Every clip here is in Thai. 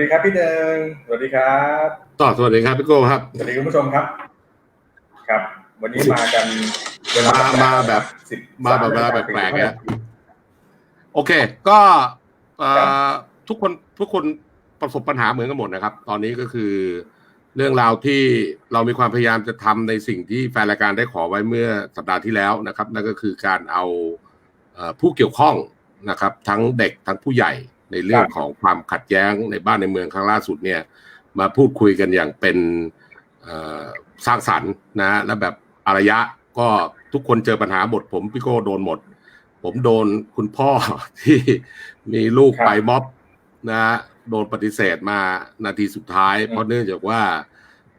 วัสดีครับพี่เดิงสวัสดีครับต่อสวัสดีครับพี่โก้ครับ สวัสดีคุณผู้ชมครับ ครับ วันนี้มากันเวลามามาแบบสิบมาแบบเวลาแปลกๆนะโอเค ก็เอ่อทุกคนทุกคนประสบปัญหาเหมือนกันหมดนะครับ ตอนนี้ก็คือเรื่องราวที่เรามีความพยายามจะทำในสิ่งที่แฟนรายการได้ขอไว้เมื่อสัปดาห์ที่แล้วนะครับ นั่นก็คือการเอาเอ่อผู้เกี่ยวข้องนะครับ ทั้งเด็กทั้งผู้ใหญ่ ในเรื่องของความขัดแย้งในบ้านในเมืองครั้งล่าสุดเนี่ยมาพูดคุยกันอย่างเป็นเอ่อสร้างสรรค์นะและแบบอารยะก็ทุกคนเจอปัญหาหมดผมพี่โก้โดนหมด ผมโดนคุณพ่อที่มีลูกครับไปม็อบนะโดนปฏิเสธมานาทีสุดท้าย เพราะเนื่องจากว่า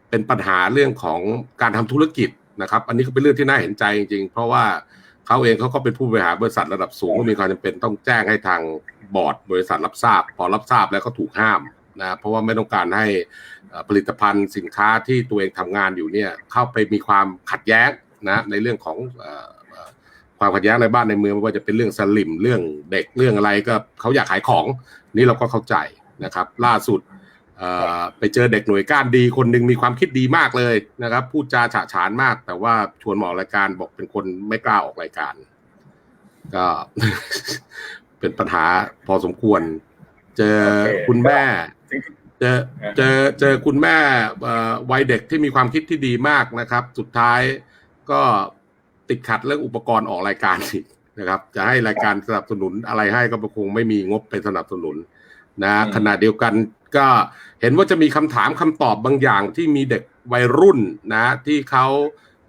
เป็นปัญหาเรื่องของการทำธุรกิจนะครับ อันนี้ก็เป็นเรื่องที่น่าเห็นใจจริงๆ เพราะว่า เขาเองเขาก็เป็นผู้บริหารบริษัทระดับสูงก็มีความจำเป็นต้องแจ้งให้ทางบอร์ดบริษัทรับทราบ พอรับทราบแล้วก็ถูกห้ามนะเพราะว่าไม่ต้องการให้เอ่อผลิตภัณฑ์สินค้าที่ตัวเองทำงานอยู่เนี่ยเข้าไปมีความขัดแย้งนะในเรื่องของเอ่อเอ่อความขัดแย้งในบ้านในเมืองไม่ว่าจะเป็นเรื่องสลิมเรื่องเด็กเรื่องอะไรก็เขาอยากขายของนี่เราก็เข้าใจนะครับ ล่าสุดเอ่อ ไปเจอเด็กหน่วยก้านดีคนหนึ่งมีความคิดดีมากเลยนะครับพูดจาฉะฉานมาก แต่ว่าชวนมาออกรายการบอกเป็นคนไม่กล้าออกรายการ ก็เป็นปัญหาพอสมควร เจอโอเคคุณแม่จริงเจอเจอเจอคุณแม่เอ่อวัยเด็กที่มีความคิดที่ดีมากนะครับ สุดท้ายก็ติดขัดเรื่องอุปกรณ์ออกรายการอีกนะครับ จะให้รายการสนับสนุนอะไรให้ก็คงไม่มีงบไปสนับสนุนนะขณะเดียวกัน ก็เห็นว่าจะมีคำถามคำตอบบางอย่างที่มีเด็กวัยรุ่นนะที่เขา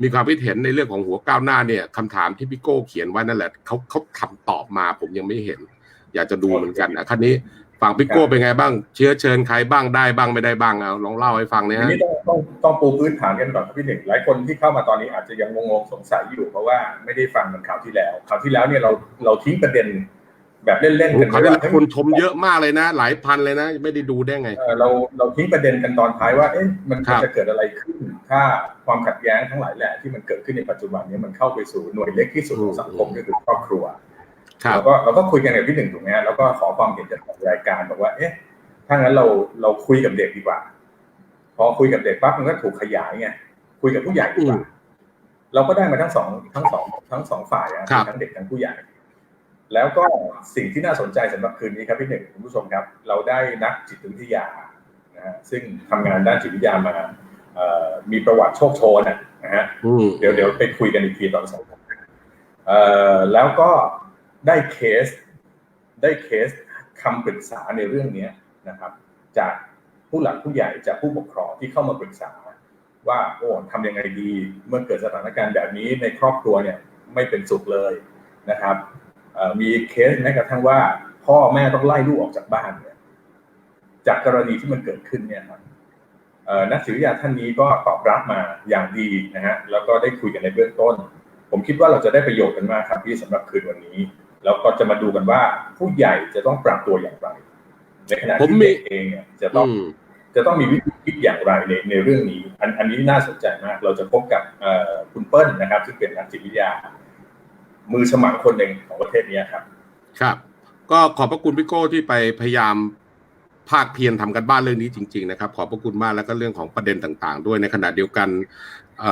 มีความคิดเห็นในเรื่องของหัวก้าวหน้าเนี่ยคำถามที่พี่โก้เขียนไว้นั่นแหละเขาเขาทำตอบมาผมยังไม่เห็น อยากจะดูเหมือนกันนะคันนี้ฝั่งพี่โก้เป็นไงบ้าง เชื้อเชิญใครบ้างได้บ้างไม่ได้บ้างเอาลองเล่าให้ฟังๆเนี่อัยนนี้ต้องต้องต้องปูพื้นฐานกันก่อนครับพี่หนึ่งหลายคนที่เข้ามาตอนนี้อาจจะยังงงๆสงสัยอยู่เพราะว่าไม่ได้ฟังเหมือนข่าวที่แล้วข่าวที่แล้วเนี่ยเราเราทิ้งประเด็น แบบเล่นๆกันเขาไว้ได้ว่าคนชมเยอะมากเลยนะ หลายพันเลยนะ ไม่ได้ดูได้ไงเอ่อเราเราทิ้งประเด็นกันตอนท้ายว่าเอ๊ะมันครับจะเกิดอะไรขึ้น ถ้าความขัดแย้งทั้งหลายแหละที่มันเกิดขึ้นในปัจจุบันเนี้มันเข้าไปสู่หน่วยเล็กที่สุดของสังคมก็คือครอบครัวครับเราก็เราก็คุยกันกับพี่หนึ่งถูกไหมฮะแล้วก็ขอความเห็นจากทางรายการบอกว่า เอ๊ะถ้างั้นเราเราคุยกับเด็กดีกว่า พอคุยกับเด็กปั๊บมันก็ถูกขยายไงคุยกับผู้ใหญ่ดีกว่าอืมเราก็ได้มาทั้งสองทั้งสองทั้งสองฝ่ายอะครับทั้งเด็กทั้งผู้ใหญ่ แล้วก็สิ่งที่น่าสนใจสำหรับคืนนี้ครับพี่หนึ่งคุณผู้ชมครับ เราได้นักจิตวิทยานะฮะซึ่งทำงานด้านจิตวิทยามาเอ่อมีประวัติโชคโชนอะนะฮะอืมเดี๋ยวเดี๋ยวไปคุยกันอีกทีตอนสองเอ่อแล้วก็ได้เคสได้เคสคำปรึกษาในเรื่องเนี้ยนะครับ จากผู้หลักผู้ใหญ่จากผู้ปกครองที่เข้ามาปรึกษา ว่าโอ้ทำยังไงดี เมื่อเกิดสถานการณ์แบบนี้ในครอบครัวเนี่ยไม่เป็นสุขเลยนะครับเอ่อ มีเคสแม้กระทั่งว่า พ่อแม่ต้องไล่ลูกออกจากบ้านเนี่ยจากกรณีที่มันเกิดขึ้นเนี่ยครับเอ่อนักจิตวิทยาท่านนี้ก็ตอบรับมาอย่างดีนะฮะแล้วก็ได้คุยกันในเบื้องต้น ผมคิดว่าเราจะได้ประโยชน์กันมากครับที่สำหรับคืนวันนี้ แล้วก็จะมาดูกันว่าผู้ใหญ่จะต้องปรับตัวอย่างไร ในขณะผมที่มีเด็กเองเนี่ยจะต้องอืมจะต้องมีวิธีคิดอย่างไรในในเรื่องนี้ อันอันนี้น่าสนใจมาก เราจะพบกับเอ่อคุณเปิ้ลนะครับ ซึ่งเป็นนักจิตวิทยา มือสมัครคนหนึ่งของประเทศนี้ครับ ครับ ก็ขอบพระคุณพี่โก้ที่ไปพยายามภาคเพียรทำกันบ้านเรื่องนี้จริง ๆ นะครับ ขอบพระคุณมากแล้วก็เรื่องของประเด็นต่าง ๆ ด้วยในขณะเดียวกันเ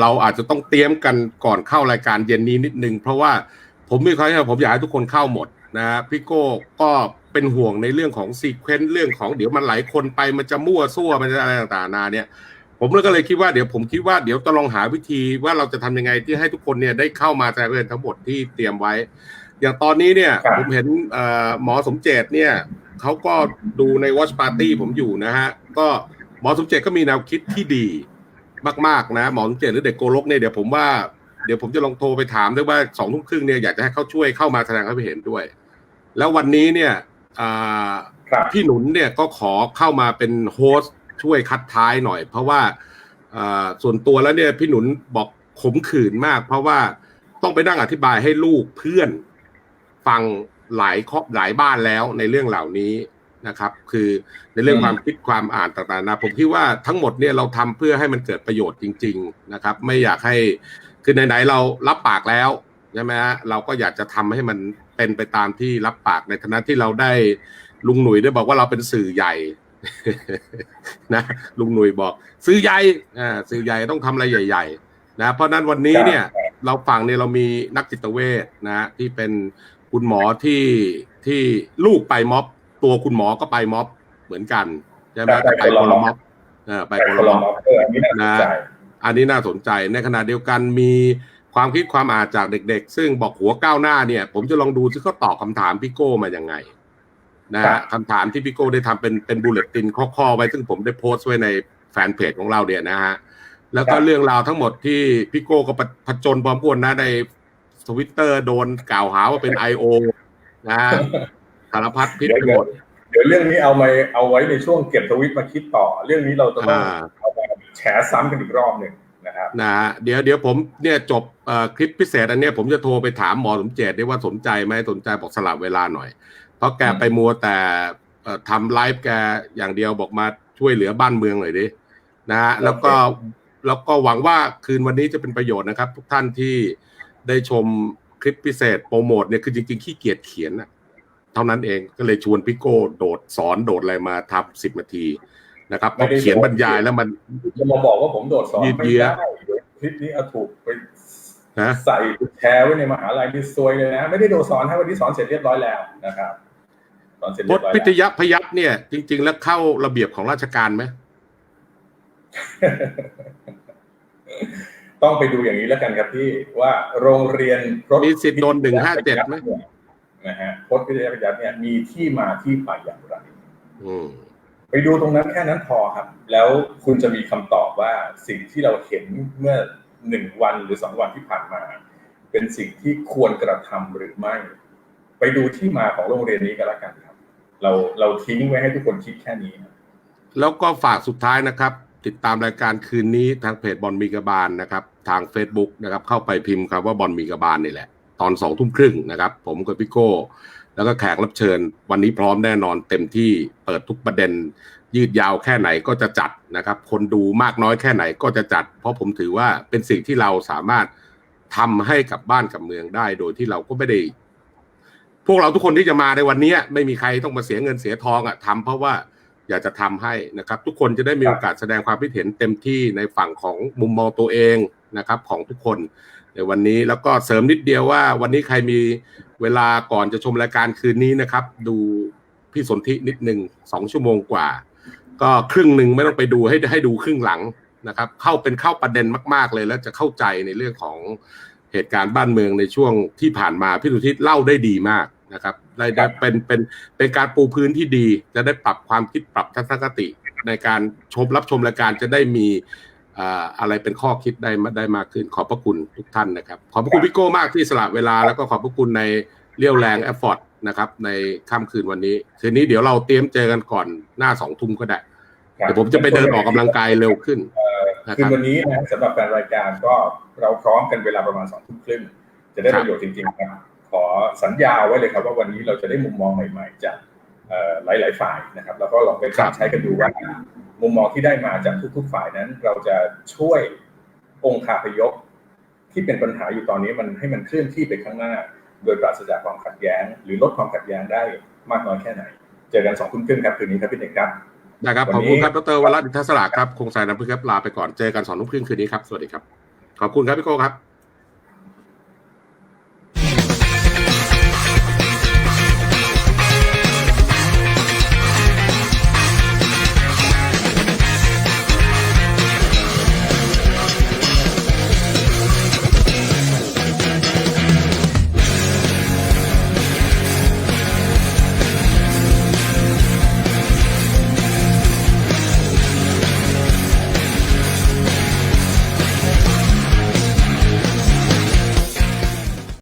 เราอาจจะต้องเตรียมกันก่อนเข้ารายการเย็นนี้นิดนึงเพราะว่าผมมีความผมอยากให้ทุกคนเข้าหมดนะพี่โก้ก็เป็นห่วงในเรื่องของซีเควนต์เรื่องของเดี๋ยวมันหลายคนไปมันจะมั่วซั่วมันจะอะไรต่างๆนานาเนี่ย ผมก็เลยคิดว่าเดี๋ยวผมคิดว่าเดี๋ยวจะลองหาวิธีว่าเราจะทำยังไงที่ให้ทุกคนเนี่ยได้เข้ามาแสดงเรื่องทั้งหมดที่เตรียมไว้ อย่างตอนนี้เนี่ยครับผมเห็นเอ่อหมอสมเจตเนี่ยเขาก็ดูใน Watch Party ผมอยู่นะฮะ ก็หมอสมเจตก็มีแนวคิดที่ดีมากๆนะ หมอสมเจตหรือเด็กโกลกเนี่ยเดี๋ยวผมว่าเดี๋ยวผมจะลองโทรไปถามด้วยว่าสองทุ่มครึ่งเนี่ยอยากจะให้เขาช่วยเข้ามาแสดงความเห็นด้วย แล้ววันนี้เนี่ยอ่าครับพี่หนุนเนี่ยก็ขอเข้ามาเป็นโฮสต์ ช่วยคัดท้ายหน่อย เพราะว่าส่วนตัวแล้วเนี่ยพี่หนุนบอกขมขื่นมาก เพราะว่าต้องไปนั่งอธิบายให้ลูกเพื่อนฟังหลายครอบหลายบ้านแล้วในเรื่องเหล่านี้นะครับ คือในเรื่องความคิดความอ่านต่างๆนะผมคิดว่าทั้งหมดเนี่ยเราทำเพื่อให้มันเกิดประโยชน์จริง ๆนะครับ ไม่อยากให้คือไหนๆเรารับปากแล้วใช่ไหมฮะเราก็อยากจะทำให้มันเป็นไปตามที่รับปากในฐานะที่เราได้ลุงหนุ่ยได้บอกว่าเราเป็นสื่อใหญ่ นะลุงหนุ่ยบอกสื่อใหญ่อ่าสื่อใหญ่ต้องทำอะไรใหญ่ ๆ นะเพราะฉะนั้นวันนี้เนี่ย เราฝั่งเนี่ยเรามีนักจิตเวชนะที่เป็นคุณหมอที่ที่ลูกไปม็อบ ตัวคุณหมอก็ไปม็อบเหมือนกันใช่ไหมแต่แต่ไปไปคนคนละละม็ม็ออบบเออไปไปคนคนละละม็ม็ออบบเอออันนี้น่าสนใจอันนี้น่าสนใจในขณะเดียวกันมีความคิดความอ่านจากเด็ก ๆ ซึ่งบอกหัวก้าวหน้าเนี่ย ผมจะลองดูที่เขาตอบคำถามพี่โก้มายังไง นะครัฮะบคำถามที่พี่โก้ได้ทำเป็นเป็นบูเลตินข้อๆไว้ ซึ่งผมได้โพสต์ไว้ในแฟนเพจของเราเนี่ยนะฮะแล้วก็เรื่องราวทั้งหมดที่พี่โก้ก็ผจญพร้อมกันนะในทวิตเตอร์โดนกล่าวหาว่าเป็น I.O. นะฮะสารพัดพิษเดี๋ยวไปหมดเดี๋ยวเรื่องนี้เอามาเอาไว้ในช่วงเก็บทวิตมาคิดต่อ เรื่องนี้เราจะต้องอ่าเอามาแฉซ้ำกันอีกรอบหนึ่งนะครับนะฮะเดี๋ยวเดี๋ยวผมเนี่ยจบเอ่อคลิปพิเศษอันเนี้ยผมจะโทรไปถามหมอสมเจตได้ว่าสนใจไหมสนใจบอกสลับเวลาหน่อยเพ ราะแกอืมไปมัวแต่เอ่อทำไลฟ์แกอย่างเดียวบอกมาช่วยเหลือบ้านเมืองหน่อยดินะฮะแล้วก็แล้วก็หวังว่าคืนวันนี้จะเป็นประโยชน์นะครับ ทุกท่านที่ได้ชมคลิปพิเศษโปรโมทเนี่ยคือจริงๆขี้เกียจเขียนนะเท่านั้นเองก็เลยชวนพี่โก้โดดสอนโดดอะไรมาทำสิบนาทีนะครับพอเขียนบรรยายแล้วมันจะมาบอกว่าผมโดดสอนยืดไม่เยื้อได้เดี๋ยวคลิปนี้เอาถูกไปนะใส่แชร์ไว้ในมหาลัยนี่ซวยเลยนะ ไม่ได้โดดสอนให้วันนี้สอนเสร็จเรียบร้อยแล้วนะครับ สอนเสร็จบเรียทบร้อยพิทแล้วยพยัพเนี่ย จริง ๆ แล้วเข้าระเบียบของราชการไหมต้องไปดูอย่างนี้แล้วกันครับพี่ว่าโรงเรียนพจมีสิทธิ์โดน157ไหมนะฮะพจน์พิทยาประยัติเนี่ยมีที่มาที่ไปอย่างไร อืม ไปดูตรงนั้นแค่นั้นพอครับ แล้วคุณจะมีคำตอบว่าสิ่งที่เราเห็นเมื่อหนึ่งวันหรือสองวันที่ผ่านมา เป็นสิ่งที่ควรกระทำหรือไม่ ไปดูที่มาของโรงเรียนนี้กันละกันครับ เราเราทิ้งไว้ให้ทุกคนคิดแค่นี้ แล้วก็ฝากสุดท้ายนะครับ ติดตามรายการคืนนี้ทางเพจบอลมีกระบาลนะครับ ทาง Facebook นะครับ เข้าไปพิมพ์คำว่าบอลมีกระบาลนี่แหละ ตอนสองทุ่มครึ่งนะครับ ผมกับพี่โก้ แล้วก็แขกรับเชิญ วันนี้พร้อมแน่นอนเต็มที่เปิดทุกประเด็น ยืดยาวแค่ไหนก็จะจัดนะครับ คนดูมากน้อยแค่ไหนก็จะจัด เพราะผมถือว่าเป็นสิ่งที่เราสามารถทำให้กับบ้านกับเมืองได้ โดยที่เราก็ไม่ได้ พวกเราทุกคนที่จะมาในวันนี้ไม่มีใครต้องมาเสียเงินเสียทองอะทำเพราะว่าอยากจะทำให้นะครับ ทุกคนจะได้มีโอกาสแสดงความคิดเห็นเต็มที่ในฝั่งของมุมมองตัวเองนะครับ ของทุกคนในวันนี้แล้วก็เสริมนิดเดียวว่า วันนี้ใครมีเวลาก่อนจะชมรายการคืนนี้นะครับ ดูพี่สนธินิดหนึ่งสองชั่วโมงกว่า ก็ครึ่งหนึ่งไม่ต้องไปดูให้ให้ดูครึ่งหลังนะครับ เข้าเป็นเข้าประเด็นมาก ๆเลยแล้วจะเข้าใจในเรื่องของ เหตุการณ์บ้านเมืองในช่วงที่ผ่านมาพี่สุทธิเล่าได้ดีมากนะครับได้ได้เป็นเป็นเป็นการปูพื้นที่ดี จะได้ปรับความคิดปรับทัศนคติ ในการชมรับชมรายการจะได้มีเอ่ออะไรเป็นข้อคิดได้มาได้มากขึ้น ขอบพระคุณทุกท่านนะครับ ขอบพระคุณพี่โก้มากที่สละเวลา แล้วก็ขอบพระคุณในเรี่ยวแรงแอฟฟอร์ตนะครับ ในค่ำคืนวันนี้ คืนนี้เดี๋ยวเราเตรียมเจอกันก่อนหน้าสองทุ่มก็ได้ครับเดี๋ยวผมจะไปเดินออกกำลังกายเร็วขึ้นนะ คืคนรับวันนี้นะสำหรับแฟนรายการก็เราพร้อมกันเวลาประมาณสองทุ่มครึ่งจะได้ประโยชน์จริงๆครับขอสัญญาไว้เลยครับว่าวันนี้เราจะได้มุมมองใหม่ ๆ จากเอ่อหลายๆฝ่ายนะครับแล้วก็ลองไปปรับใช้กันดูว่ามุมมองที่ได้มาจากทุก ๆ ฝ่ายนั้น เราจะช่วยองค์คาพยพที่เป็นปัญหาอยู่ตอนนี้มันให้มันเคลื่อนที่ไปข้างหน้า โดยปราศจากความขัดแย้ง หรือลดความขัดแย้งได้มากน้อยแค่ไหน เจอกันสองทุ่มครึ่งครับคืนนี้ครับพี่เด็กครับ นะครับวันขอบนี้คุณครับดรวรัตน์อินทศระครับคงสายน้ำพึ่งครับลาไปก่อนเจอกันสองทุ่มครึ่งคืนนี้ครับสวัสดีครับขอบคุณครับพี่โก้ครับ